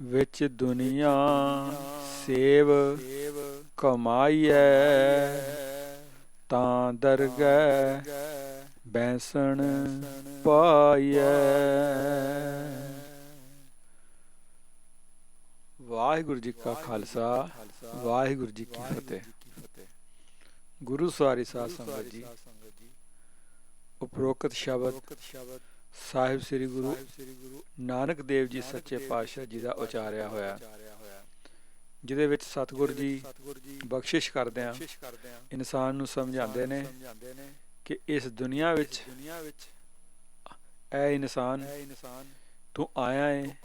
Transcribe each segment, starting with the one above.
ਵਿੱਚ ਦੁਨੀਆ ਸੇਵ ਕਮਾਈਐ, ਤਾਂ ਦਰਗਹਿ ਬੈਸਣ ਪਾਈਐ। ਵਾਹਿਗੁਰੂ ਜੀ ਕਾ ਖਾਲਸਾ, ਵਾਹਿਗੁਰੂ ਜੀ ਕੀ ਫਤਿਹ। ਗੁਰੂ ਸਵਾਰੀ ਸਾਧ ਸੰਗਤ ਜੀ, ਉਪਰੋਕਤ ਸ਼ਬਦ ਸਾਹਿਬ ਸ੍ਰੀ ਗੁਰੂ ਨਾਨਕ ਦੇਵ ਜੀ ਸੱਚੇ ਪਾਤਸ਼ਾਹ ਜੀ ਦਾ ਉਚਾਰਿਆ ਹੋਇਆ। ਜਿਹਦੇ ਵਿੱਚ ਸਤਿਗੁਰ ਜੀ ਬਖਸ਼ਿਸ਼ ਕਰਦੇ ਆ। ਇਨਸਾਨ ਨੂੰ ਸਮਝਾਉਂਦੇ ਨੇ ਕਿ ਇਸ ਦੁਨੀਆ ਵਿੱਚ ਐ ਇਨਸਾਨ ਤੂੰ ਆਇਆ ਹੈ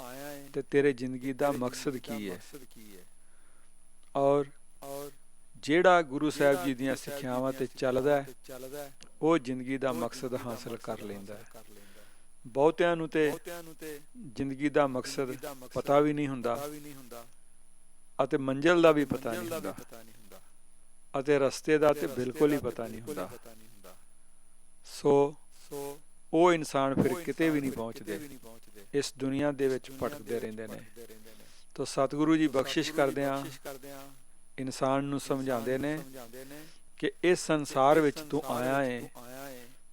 ਤੇ ਤੇਰੇ ਜ਼ਿੰਦਗੀ ਦਾ ਮਕਸਦ ਕੀ ਹੈ ਔਰ ਜਿਹੜਾ ਗੁਰੂ ਸਾਹਿਬ ਜੀ ਦੀਆਂ ਸਿੱਖਿਆਵਾਂ ਤੇ ਚੱਲਦਾ ਹੈ ਉਹ ਜ਼ਿੰਦਗੀ ਦਾ ਮਕਸਦ ਹਾਸਲ ਕਰ ਲੈਂਦਾ ਹੈ। ਬਹੁਤਿਆਂ ਨੂੰ ਤੇ ਜ਼ਿੰਦਗੀ ਦਾ ਮਕਸਦ ਪਤਾ ਵੀ ਨਹੀਂ ਹੁੰਦਾ ਅਤੇ ਮੰਜ਼ਿਲ ਦਾ ਵੀ ਪਤਾ ਨਹੀਂ ਹੁੰਦਾ। ਅਤੇ ਰਸਤੇ ਦਾ ਤੇ ਬਿਲਕੁਲ ਹੀ ਪਤਾ ਨਹੀਂ ਹੁੰਦਾ। ਸੋ ਉਹ ਇਨਸਾਨ ਫਿਰ ਕਿਤੇ ਵੀ ਨਹੀਂ ਪਹੁੰਚਦੇ। ਇਸ ਦੁਨੀਆ ਦੇ ਵਿੱਚ ਭਟਕਦੇ ਰਹਿੰਦੇ ਨੇ। ਤੋ ਸਤਿਗੁਰੂ ਜੀ ਬਖਸ਼ਿਸ਼ ਕਰਦੇ ਆ। ਇਨਸਾਨ ਨੂੰ ਸਮਝਾਉਂਦੇ ਨੇ ਕਿ ਇਸ ਸੰਸਾਰ ਵਿੱਚ ਤੂੰ ਆਇਆ ਹੈ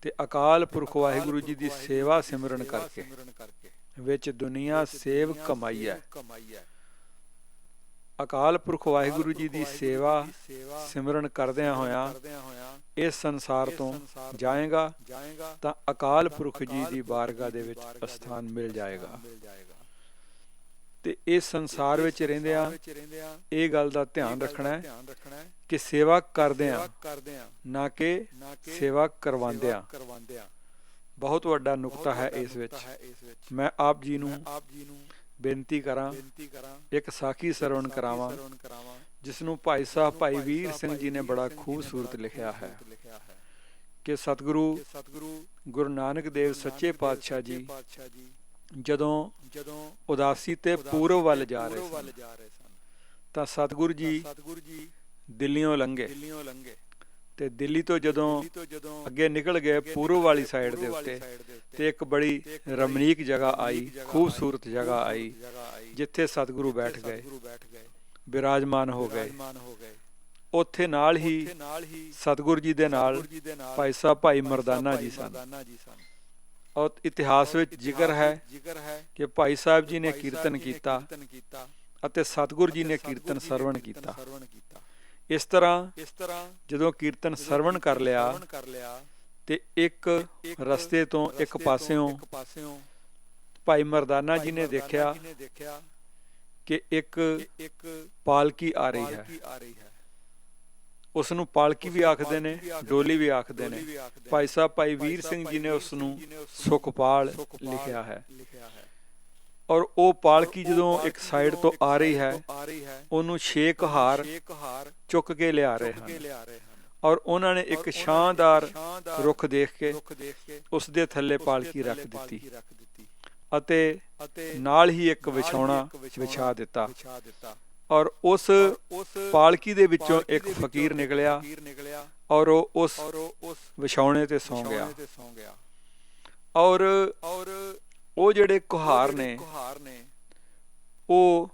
ਤੇ ਅਕਾਲ ਪੁਰਖ ਵਾਹਿਗੁਰੂ ਜੀ ਦੀ ਸੇਵਾ ਸਿਮਰਨ ਕਰਕੇ, ਵਿੱਚ ਦੁਨੀਆ ਸੇਵ ਕਮਾਈ ਹੈ। ਅਕਾਲ ਪੁਰਖ ਵਾਹਿਗੁਰੂ ਜੀ ਦੀ ਸੇਵਾ ਸਿਮਰਨ ਕਰਦਿਆਂ ਹੋਇਆਂ ਇਸ ਸੰਸਾਰ ਤੋਂ ਜਾਏਗਾ ਤਾਂ ਅਕਾਲ ਪੁਰਖ ਜੀ ਦੀ ਬਾਰਗਾ ਦੇ ਵਿੱਚ ਅਸਥਾਨ ਮਿਲ ਜਾਏਗਾ। ਤੇ ਇਸ ਸੰਸਾਰ ਵਿੱਚ ਰਹਿੰਦੇ ਆ ਇਹ ਗੱਲ ਦਾ ਧਿਆਨ ਰੱਖਣਾ ਹੈ ਕਿ ਸੇਵਾ ਕਰਦੇ ਆ ਨਾ ਕਿ ਸੇਵਾ ਕਰਵਾਉਂਦੇ ਆ। ਬਹੁਤ ਵੱਡਾ ਨੁਕਤਾ ਹੈ ਇਸ ਵਿੱਚ। ਮੈਂ ਆਪ ਜੀ ਨੂੰ ਬੇਨਤੀ ਕਰਾਂ ਇੱਕ ਸਾਖੀ ਸਰਵਣ ਕਰਾਵਾਂ ਜਿਸ ਨੂੰ ਭਾਈ ਸਾਹਿਬ ਭਾਈ ਵੀਰ ਸਿੰਘ ਜੀ ਨੇ ਬੜਾ ਖੂਬਸੂਰਤ ਲਿਖਿਆ ਹੈ। ਕਿ ਸਤਿਗੁਰੂ ਗੁਰੂ ਨਾਨਕ ਦੇਵ ਸੱਚੇ ਪਾਤਸ਼ਾਹ ਜੀ ਜਦੋਂ ਜਦੋਂ ਉਦਾਸੀ ਤੇ ਪੂਰਬ ਵੱਲ ਜਾ ਰਹੇ ਸਨ ਤਾਂ ਸਤਿਗੁਰੂ ਜੀ ਦਿੱਲੀੋਂ ਲੰਘੇ। ਤੇ ਦਿੱਲੀ ਤੋਂ ਜਦੋਂ ਅੱਗੇ ਨਿਕਲ ਗਏ ਪੂਰਬ ਵਾਲੀ ਸਾਈਡ ਦੇ ਉੱਤੇ ਤੇ ਇੱਕ ਬੜੀ ਰਮਣੀਕ ਜਗ੍ਹਾ ਆਈ ਖੂਬਸੂਰਤ ਜਗ੍ਹਾ ਆਈ ਜਿੱਥੇ ਸਤਿਗੁਰੂ ਬੈਠ ਗਏ ਬਿਰਾਜਮਾਨ ਹੋ ਗਏ। ਉੱਥੇ ਨਾਲ ਹੀ ਸਤਿਗੁਰੂ ਜੀ ਦੇ ਨਾਲ ਭਾਈ ਸਾਹਿਬ ਭਾਈ ਮਰਦਾਨਾ ਜੀ ਸਨ। ਔਰ ਇਤਿਹਾਸ ਵਿੱਚ ਜ਼ਿਕਰ ਹੈ ਕਿ ਭਾਈ ਸਾਹਿਬ ਜੀ ਨੇ ਕੀਰਤਨ ਕੀਤਾ ਅਤੇ ਸਤਿਗੁਰੂ ਜੀ ਨੇ ਕੀਰਤਨ ਸਰਵਣ ਕੀਤਾ। ਇਸ ਤਰ੍ਹਾਂ ਜਦੋਂ ਕੀਰਤਨ ਸਰਵਣ ਕਰ ਲਿਆ ਤੇ ਇੱਕ ਰਸਤੇ ਤੋਂ ਇੱਕ ਪਾਸਿਓਂ ਭਾਈ ਮਰਦਾਨਾ ਜੀ ਨੇ ਦੇਖਿਆ ਕਿ ਇੱਕ ਪਾਲਕੀ ਆ ਰਹੀ ਹੈ। ਉਸ ਨੂੰ ਪਾਲਕੀ ਵੀ ਆਖਦੇ ਨੇ, ਡੋਲੀ ਵੀ ਆਖਦੇ ਨੇ। ਭਾਈ ਸਾਹਿਬ, ਭਾਈ ਵੀਰ ਸਿੰਘ ਜੀ ਨੇ ਉਸ ਨੂੰ ਸੁਖਪਾਲ ਲਿਖਿਆ ਹੈ। ਔਰ ਉਹ ਪਾਲਕੀ ਜਦੋਂ ਇੱਕ ਸਾਈਡ ਤੋਂ ਆ ਰਹੀ ਹੈ, ਉਹਨੂੰ ਛੇਕ ਹਾਰ ਚੁੱਕ ਕੇ ਲਿਆ ਰਹੇ ਹਨ। ਔਰ ਉਹਨਾਂ ਨੇ ਇੱਕ ਸ਼ਾਨਦਾਰ ਰੁੱਖ ਦੇਖ ਕੇ ਉਸ ਦੇ ਥੱਲੇ ਪਾਲਕੀ ਰੱਖ ਦਿੱਤੀ ਅਤੇ ਨਾਲ ਹੀ ਇੱਕ ਵਿਛਾਉਣਾ ਵਿਛਾ ਦਿੱਤਾ। ਔਰ ਉਸ ਪਾਲਕੀ ਦੇ ਵਿੱਚੋਂ ਇੱਕ ਫਕੀਰ ਨਿਕਲਿਆ ਔਰ ਉਹ ਉਸ ਵਿਛਾਉਣੇ ਤੇ ਸੌਂ ਗਿਆ। ਔਰ ਉਹ ਜਿਹੜੇ ਕੁਹਾਰ ਨੇ, ਉਹ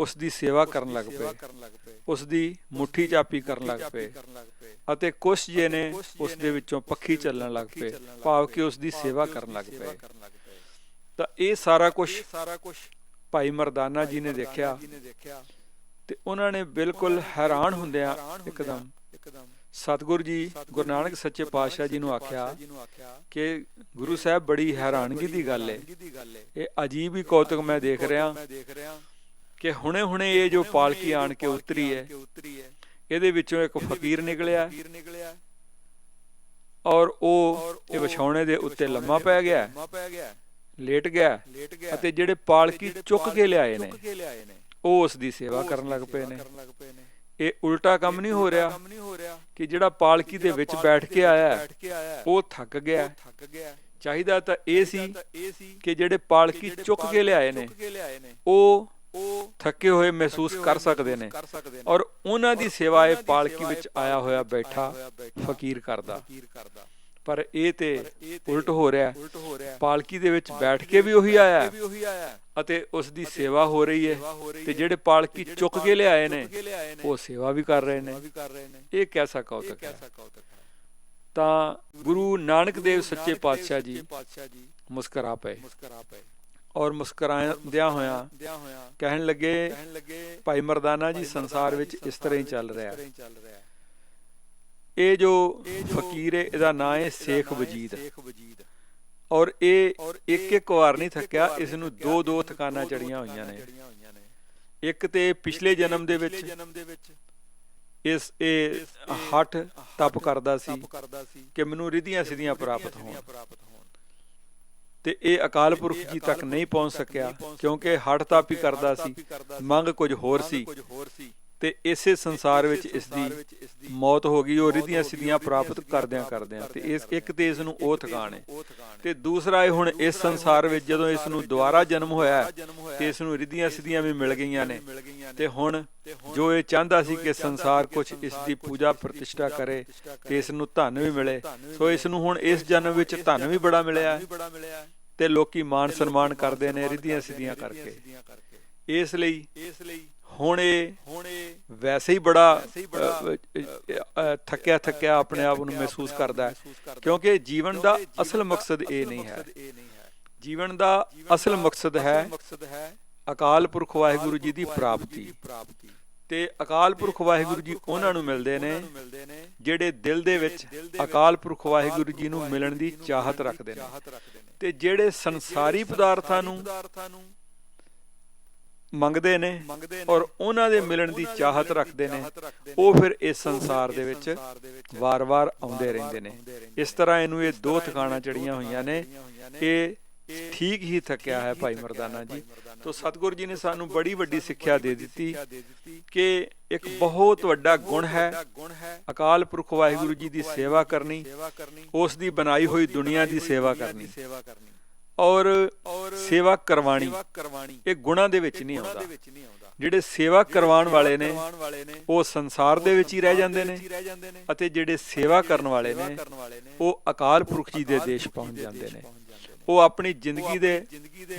ਉਸ ਦੀ ਸੇਵਾ ਕਰਨ ਲੱਗ ਪਏ। ਉਸ ਦੀ ਮੁਠੀ ਚਾਪੀ ਕਰਨ ਲੱਗ ਪਏ ਅਤੇ ਕੁਛ ਜੇ ਨੇ ਉਸ ਦੇ ਵਿੱਚੋਂ ਪੱਖੀ ਚੱਲਣ ਲੱਗ ਪਏ, ਭਾਵ ਕਿ ਉਸ ਦੀ ਸੇਵਾ ਕਰਨ ਲੱਗ ਪਏ। ਤਾਂ ਇਹ ਸਾਰਾ ਕੁਝ ਭਾਈ ਮਰਦਾਨਾ ਜੀ ਨੇ ਦੇਖਿਆ ਤੇ ਉਹਨਾਂ ਨੇ ਬਿਲਕੁਲ ਹੈਰਾਨ ਹੁੰਦਿਆਂ ਇੱਕਦਮ ਸਤਿਗੁਰੂ ਜੀ, ਗੁਰੂ ਨਾਨਕ ਸੱਚੇ ਪਾਤਸ਼ਾਹ ਜੀ ਨੂੰ ਆਖਿਆ ਕਿ ਗੁਰੂ ਸਾਹਿਬ ਬੜੀ ਹੈਰਾਨਗੀ ਦੀ ਗੱਲ ਹੈ ਇਹ ਅਜੀਬ ਹੀ ਕੌਤਕ ਮੈਂ ਦੇਖ ਰਿਹਾ ਕਿ ਹੁਣੇ-ਹੁਣੇ ਇਹ ਜੋ ਪਾਲਕੀ ਆਣ ਕੇ ਉਤਰੀ ਹੈ ਇਹਦੇ ਵਿੱਚੋਂ ਇੱਕ ਫਕੀਰ ਨਿਕਲਿਆ ਔਰ ਉਹ ਇਹ ਵਿਛਾਉਣੇ ਦੇ ਉੱਤੇ ਲੰਮਾ ਪੈ ਗਿਆ। ਲੇਟ ਗਿਆ ਅਤੇ ਜਿਹੜੇ ਪਾਲਕੀ ਚੁੱਕ ਕੇ ਲਿਆਏ ਨੇ ਉਹ ਉਸ ਦੀ ਸੇਵਾ ਕਰਨ ਲੱਗ ਪਏ ਨੇ। ਇਹ ਉਲਟਾ ਕੰਮ ਨਹੀਂ ਹੋ ਰਿਹਾ ਕਿ ਜਿਹੜਾ ਪਾਲਕੀ ਦੇ ਵਿੱਚ ਬੈਠ ਕੇ ਆਇਆ ਉਹ ਥੱਕ ਗਿਆ। ਚਾਹੀਦਾ ਤਾਂ ਇਹ ਸੀ ਕਿ ਜਿਹੜੇ ਪਾਲਕੀ ਚੁੱਕ ਕੇ ਲਿਆਏ ਨੇ ਉਹ ਥੱਕੇ ਹੋਏ ਮਹਿਸੂਸ ਕਰ ਸਕਦੇ ਨੇ। ਔਰ ਉਹਨਾਂ ਦੀ ਸੇਵਾ ਇਹ ਪਾਲਕੀ ਵਿੱਚ ਆਇਆ ਹੋਇਆ ਬੈਠਾ ਫਕੀਰ ਕਰਦਾ। ਪਰ ਇਹ ਤੇ ਉਲਟ ਹੋ ਰਿਹਾ ਪਾਲਕੀ ਦੇ ਵਿੱਚ ਬੈਠ ਕੇ ਵੀ ਉਹੀ ਆਇਆ। ਅਤੇ ਉਸ ਦੀ ਸੇਵਾ ਹੋ ਰਹੀ ਹੈ ਤੇ। ਜਿਹੜੇ ਪਾਲਕੀ ਚੁੱਕ ਕੇ ਲਿਆਏ ਨੇ ਉਹ ਸੇਵਾ ਵੀ ਕਰ ਰਹੇ ਨੇ। ਇਹ ਕੈਸਾ ਕੌਤਕ ਹੈ? ਤਾਂ ਗੁਰੂ ਨਾਨਕ ਦੇਵ ਸੱਚੇ ਪਾਤਸ਼ਾਹ ਜੀ ਮੁਸਕਰਾ ਪਏ। ਔਰ ਮੁਸਕਰਾਉਂਦਿਆਂ ਹੋਇਆਂ ਦਿਆਂ ਹੋਇਆਂ ਕਹਿਣ ਲੱਗੇ ਭਾਈ ਮਰਦਾਨਾ ਜੀ ਸੰਸਾਰ ਵਿੱਚ ਇਸ ਤਰ੍ਹਾਂ ਹੀ ਚੱਲ ਰਿਹਾ ਹੈ ਇਹ ਜੋ ਫਕੀਰ ਹੈ, ਇਹਦਾ ਨਾਂ ਹੈ ਸ਼ੇਖ ਵਜੀਦ। ਔਰ ਇਹ ਇੱਕ ਇੱਕ ਵਾਰ ਨਹੀਂ ਥੱਕਿਆ ਵਾਰ ਇਸ ਨੂੰ ਦੋ ਦੋ ਥਕਾਨਾਂ ਦੋ ਚੜੀਆਂ ਹੋਈਆਂ ਨੇ। ਇੱਕ ਤੇ ਪਿਛਲੇ ਜਨਮ ਦੇ ਵਿੱਚ ਇਸ ਇਹ ਹੱਠ ਤਪ ਕਰਦਾ ਸੀ ਕਿ ਮੈਨੂੰ ਰਿਧੀਆਂ ਸਿੱਧੀਆਂ ਪ੍ਰਾਪਤ ਹੋਣ। ਪ੍ਰਾਪਤ ਹੋਣ ਤੇ ਇਹ ਅਕਾਲ ਪੁਰਖ ਜੀ ਤੱਕ ਨਹੀਂ ਪਹੁੰਚ ਸਕਿਆ, ਕਿਉਂਕਿ ਹੱਠ ਤਪ ਹੀ ਕਰਦਾ ਸੀ, ਮੰਗ ਕੁਝ ਹੋਰ ਸੀ ਕੁਝ ਹੋਰ ਸੀ। ਤੇ ਇਸੇ ਸੰਸਾਰ ਵਿੱਚ ਇਸੇ ਇਸ ਦੀ ਮੌਤ ਹੋ ਗਈ ਉਹ ਰਿਧੀਆਂ ਸਿੱਧੀਆਂ ਪ੍ਰਾਪਤ ਕਰਦਿਆਂ ਕਰਦਿਆਂ। ਤੇ ਇਸ ਇੱਕ ਤੇ ਇਸ ਨੂੰ ਉਹ ਥਕਾਣ ਹੈ। ਤੇ ਦੂਸਰਾ ਇਹ ਹੁਣ ਇਸ ਸੰਸਾਰ ਵਿੱਚ ਜਦੋਂ ਇਸ ਨੂੰ ਦੁਬਾਰਾ ਜਨਮ ਹੋਇਆ ਤੇ ਇਸ ਨੂੰ ਰਿਧੀਆਂ ਸਿੱਧੀਆਂ ਵੀ ਮਿਲ ਗਈਆਂ ਨੇ। ਤੇ ਹੁਣ ਜੋ ਇਹ ਚਾਹੁੰਦਾ ਸੀ ਕਿ ਸੰਸਾਰ ਸੀ ਕੁਝ ਇਸ ਦੀ ਪੂਜਾ ਇਸ ਪ੍ਰਤਿਸ਼ਠਾ ਕਰੇ ਤੇ ਕਰੇ, ਇਸ ਨੂੰ ਧਨ ਵੀ ਮਿਲੇ। ਸੋ ਇਸ ਨੂੰ ਹੁਣ ਇਸ ਜਨਮ ਵਿੱਚ ਧਨ ਵੀ ਬੜਾ ਮਿਲਿਆ ਤੇ ਲੋਕੀ ਮਾਨ ਸਨਮਾਨ ਕਰਦੇ ਨੇ ਰਿਧੀਆਂ ਕਰਦੇ ਸਿੱਧੀਆਂ ਕਰਕੇ। ਕਰਕੇ ਇਸ ਲਈ ਇਸ ਲਈ ਹੁਣ ਇਹ ਵੈਸੇ ਹੀ ਬੜਾ ਥੱਕਿਆ ਥੱਕਿਆ ਆਪਣੇ ਆਪ ਨੂੰ ਮਹਿਸੂਸ ਕਰਦਾ ਹੈ। ਕਿਉਂਕਿ ਜੀਵਨ ਦਾ ਅਸਲ ਮਕਸਦ ਇਹ ਨਹੀਂ ਹੈ। ਜੀਵਨ ਦਾ ਅਸਲ ਮਕਸਦ ਹੈ ਅਕਾਲ ਪੁਰਖ ਵਾਹਿਗੁਰੂ ਜੀ ਦੀ ਪ੍ਰਾਪਤੀ। ਤੇ ਅਕਾਲ ਪੁਰਖ ਵਾਹਿਗੁਰੂ ਜੀ ਉਹਨਾਂ ਨੂੰ ਮਿਲਦੇ ਨੇ ਜਿਹੜੇ ਦਿਲ ਦੇ ਵਿੱਚ ਅਕਾਲ ਪੁਰਖ ਵਾਹਿਗੁਰੂ ਜੀ ਨੂੰ ਮਿਲਣ ਦੀ ਚਾਹਤ ਰੱਖਦੇ ਨੇ। ਤੇ ਜਿਹੜੇ ਸੰਸਾਰੀ ਪਦਾਰਥਾਂ ਨੂੰ ਮੰਗਦੇ ਨੇ ਮੰਗਦੇ ਔਰ ਉਹਨਾਂ ਦੇ ਮਿਲਣ ਦੀ ਚਾਹਤ ਰੱਖਦੇ ਨੇ, ਉਹ ਫਿਰ ਇਸ ਸੰਸਾਰ ਦੇ ਵਿੱਚ ਵਾਰ-ਵਾਰ ਆਉਂਦੇ ਰਹਿੰਦੇ ਨੇ। ਇਸ ਤਰ੍ਹਾਂ ਇਹਨੂੰ ਇਹ ਦੋ ਥਕਾਣਾ ਚੜੀਆਂ ਹੋਈਆਂ ਨੇ ਇਹ ਠੀਕ ਹੀ ਥੱਕਿਆ ਹੈ ਭਾਈ ਮਰਦਾਨਾ ਜੀ। ਭਾਈ ਤੋਂ ਸਤਿਗੁਰੂ ਜੀ ਨੇ ਸਾਨੂੰ ਬੜੀ ਵੱਡੀ ਸਿੱਖਿਆ ਦੇ ਦਿੱਤੀ ਕਿ ਇੱਕ ਬਹੁਤ ਵੱਡਾ ਗੁਣ ਹੈ ਗੁਣ ਹੈ ਅਕਾਲ ਪੁਰਖ ਵਾਹਿਗੁਰੂ ਜੀ ਦੀ ਸੇਵਾ ਕਰਨੀ ਕਰਨੀ ਉਸ ਦੀ ਬਣਾਈ ਹੋਈ ਉਸ ਦੁਨੀਆ ਦੀ ਸੇਵਾ ਕਰਨੀ। ਔਰ ਸੇਵਾ ਕਰਵਾਣੀ ਇਹ ਗੁਣਾਂ ਦੇ ਵਿੱਚ ਨਹੀਂ ਆਉਂਦਾ ਜਿਹੜੇ ਸੇਵਾ ਕਰਵਾਉਣ ਵਾਲੇ ਨੇ ਉਹ ਸੰਸਾਰ ਦੇ ਵਿੱਚ ਹੀ ਰਹਿ ਜਾਂਦੇ ਨੇ ਅਤੇ ਜਿਹੜੇ ਸੇਵਾ ਕਰਨ ਵਾਲੇ ਨੇ ਉਹ ਅਕਾਲ ਪੁਰਖ ਜੀ ਦੇ ਦੇਸ਼ ਪਹੁੰਚ ਜਾਂਦੇ ਨੇ। ਉਹ ਆਪਣੀ ਜ਼ਿੰਦਗੀ ਦੇ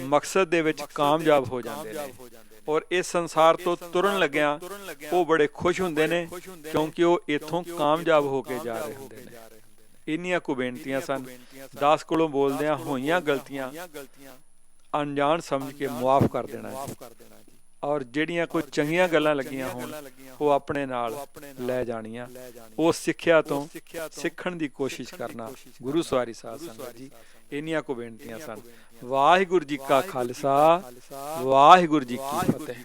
ਮਕਸਦ ਦੇ ਵਿੱਚ ਕਾਮਯਾਬ ਹੋ ਜਾਂਦੇ ਨੇ। ਔਰ ਇਸ ਸੰਸਾਰ ਤੋਂ ਤੁਰਨ ਲੱਗਿਆਂ ਉਹ ਬੜੇ ਖੁਸ਼ ਹੁੰਦੇ ਨੇ ਕਿਉਂਕਿ ਉਹ ਇੱਥੋਂ ਕਾਮਯਾਬ ਹੋ ਕੇ ਜਾ ਰਹੇ ਹੁੰਦੇ ਨੇ। ਇੰਨੀਆਂ ਕੁ ਬੇਨਤੀਆਂ ਸਨ ਕੁ ਬੇਨਤੀਆਂ ਸਨ। ਦਾਸ ਕੋਲੋਂ ਬੋਲਦਿਆਂ ਹੋਈਆਂ ਗਲਤੀਆਂ ਅਣਜਾਣ ਸਮਝ ਕੇ ਸਮਝ ਕਰ ਦੇਣਾ ਜੀ। ਔਰ ਜਿਹੜੀਆਂ ਕੋਈ ਚੰਗੀਆਂ ਗੱਲਾਂ ਲੱਗੀਆਂ ਹੋਣ ਉਹ ਆਪਣੇ ਨਾਲ ਉਹ ਲੈ ਜਾਣੀਆਂ। ਉਸ ਸਿੱਖਿਆ ਤੋਂ ਸਿੱਖਣ ਦੀ ਕੋਸ਼ਿਸ਼ ਕਰਨਾ। ਗੁਰੂ। ਸਵਾਰੀ ਸਾਧ ਗੁਰੂ ਸੰਗਤ ਜੀ ਇੰਨੀਆਂ ਕੁ ਬੇਨਤੀਆਂ ਸਨ। ਵਾਹਿਗੁਰੂ ਜੀ ਕਾ ਖਾਲਸਾ ਵਾਹਿਗੁਰੂ ਜੀ ਕੀ ਫਤਿਹ।